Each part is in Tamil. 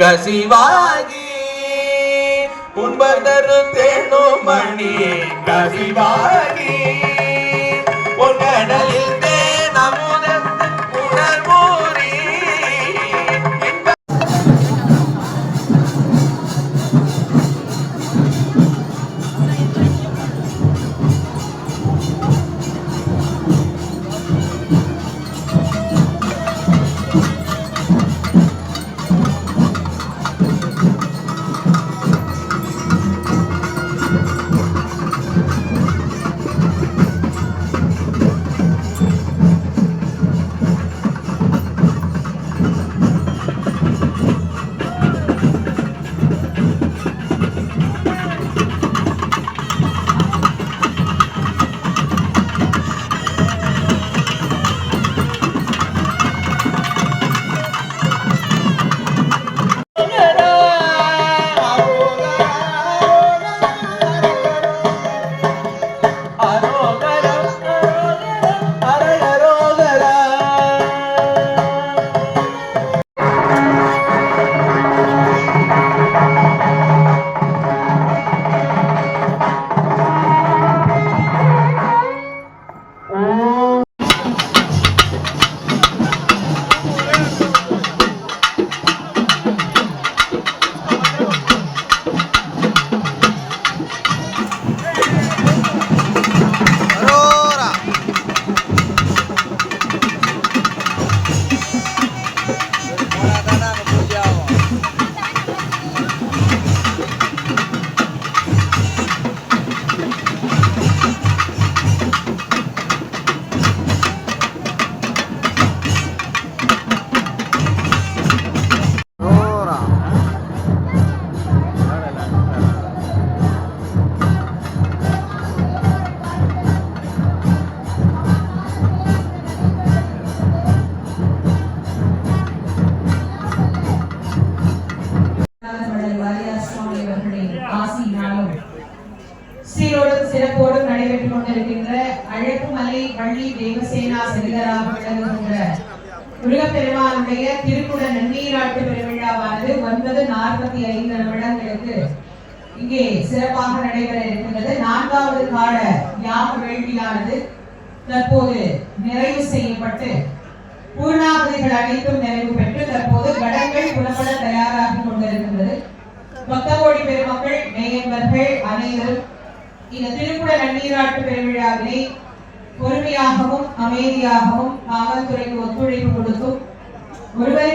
கசிவாகி உன்பதரு தேனோ மணி கசிவாகி. நடைபெற்றுக் கொண்டிருக்கின்ற அழகுமலை வள்ளி தேவசேனா சரிதராக விளங்குகின்ற முருகப்பெருமானுடைய திருக்குட நன்னீராட்டு பெருவிழாவானது ஒன்பது நாற்பத்தி ஐந்து நிமிடங்களுக்கு இங்கே சிறப்பாக நடைபெற இருக்கின்றது. நான்காவது கால யாக வேள்வியானது தற்போது நிறைவு செய்யப்பட்டு பூர்ணாபதிகள் அனைத்தும் நிறைவு பெற்று தற்போது கடங்கள் புறப்பட தயாராகி கொண்டிருக்கின்றது. பக்தகோடி பெருமக்கள் மேயன்பர்கள் அனைவரும் இந்த திருக்குட நன்னீராட்டு பெருவிழாவிலே பொறுமையாகவும் அமைதியாகவும் காவல்துறைக்கு ஒத்துழைப்பு கொடுத்தும் ஒருவரை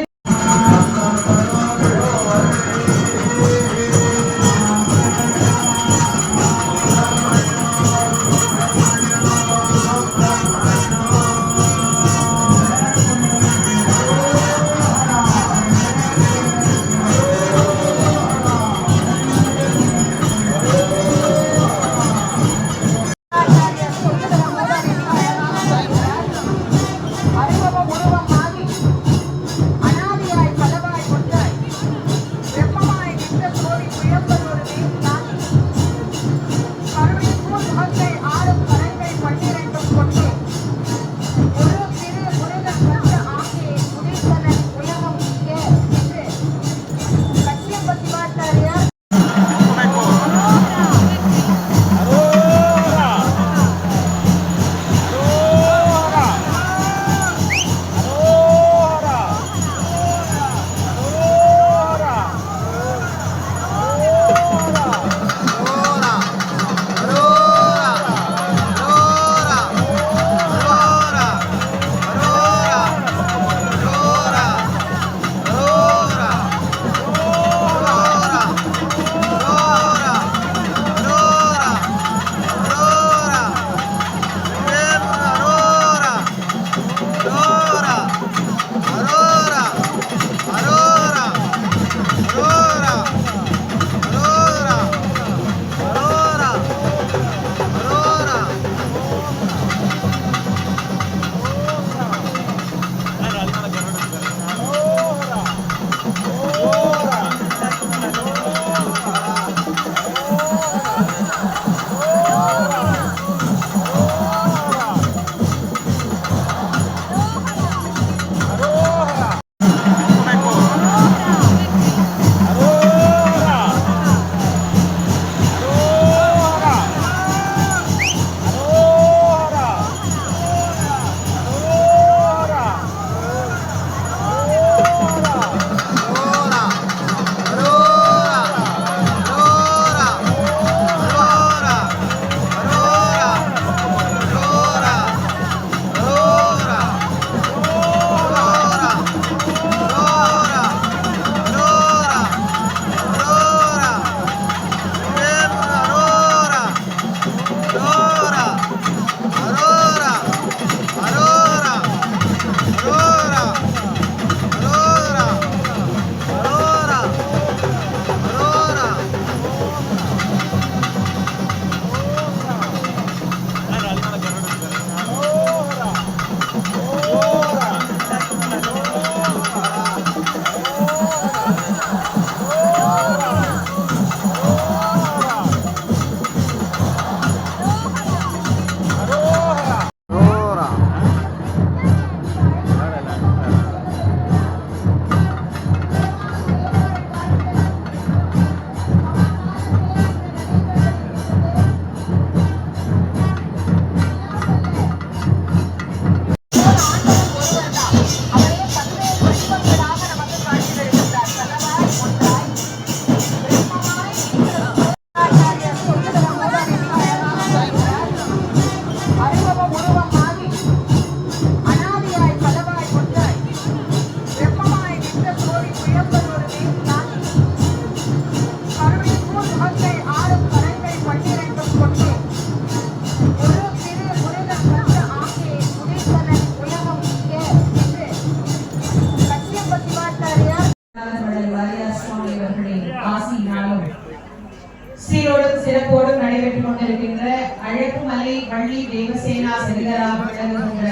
சீரோடும் சிறப்போடும் நடைபெற்றுக் கொண்டிருக்கின்ற அழகுமலை வள்ளி தேவசேனா செல்கராக விளங்குகின்ற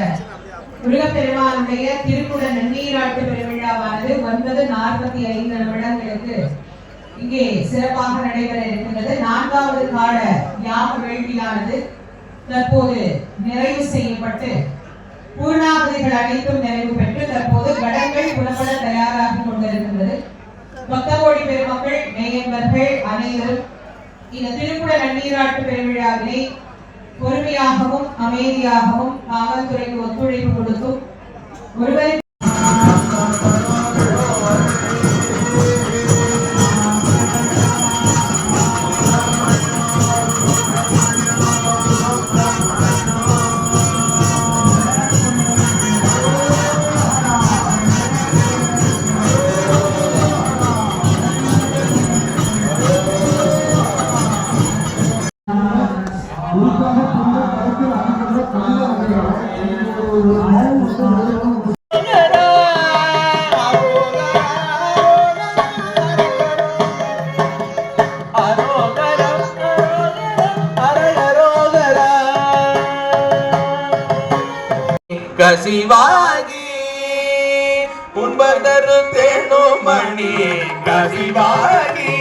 முருகப்பெருமானுடைய திருக்குட நன்னீராட்டு பெருவிழாவானது ஒன்பது நாற்பத்தி ஐந்து நிமிடங்களுக்கு இங்கே சிறப்பாக நடைபெற இருக்கின்றது. நான்காவது கால யாக வேள்வியானது தற்போது நிறைவு செய்யப்பட்டு பூர்ணாகுதிகள் அனைத்தும் நிறைவு பெற்று தற்போது கடங்கள் புலப்பட தயாராகி கொண்டிருக்கின்றது. பக்தகோடி பெருமக்கள் மெய்யன்பர்கள் அனைவரும் இந்த திருக்குட நன்னீராட்டு பெருவிழாவிலே பொறுமையாகவும் அமைதியாகவும் காவல்துறைக்கு ஒத்துழைப்பு கொடுத்தும் ஒருவரை கசிவாகி உன்பதரு தேனோ மணி கசிவாகி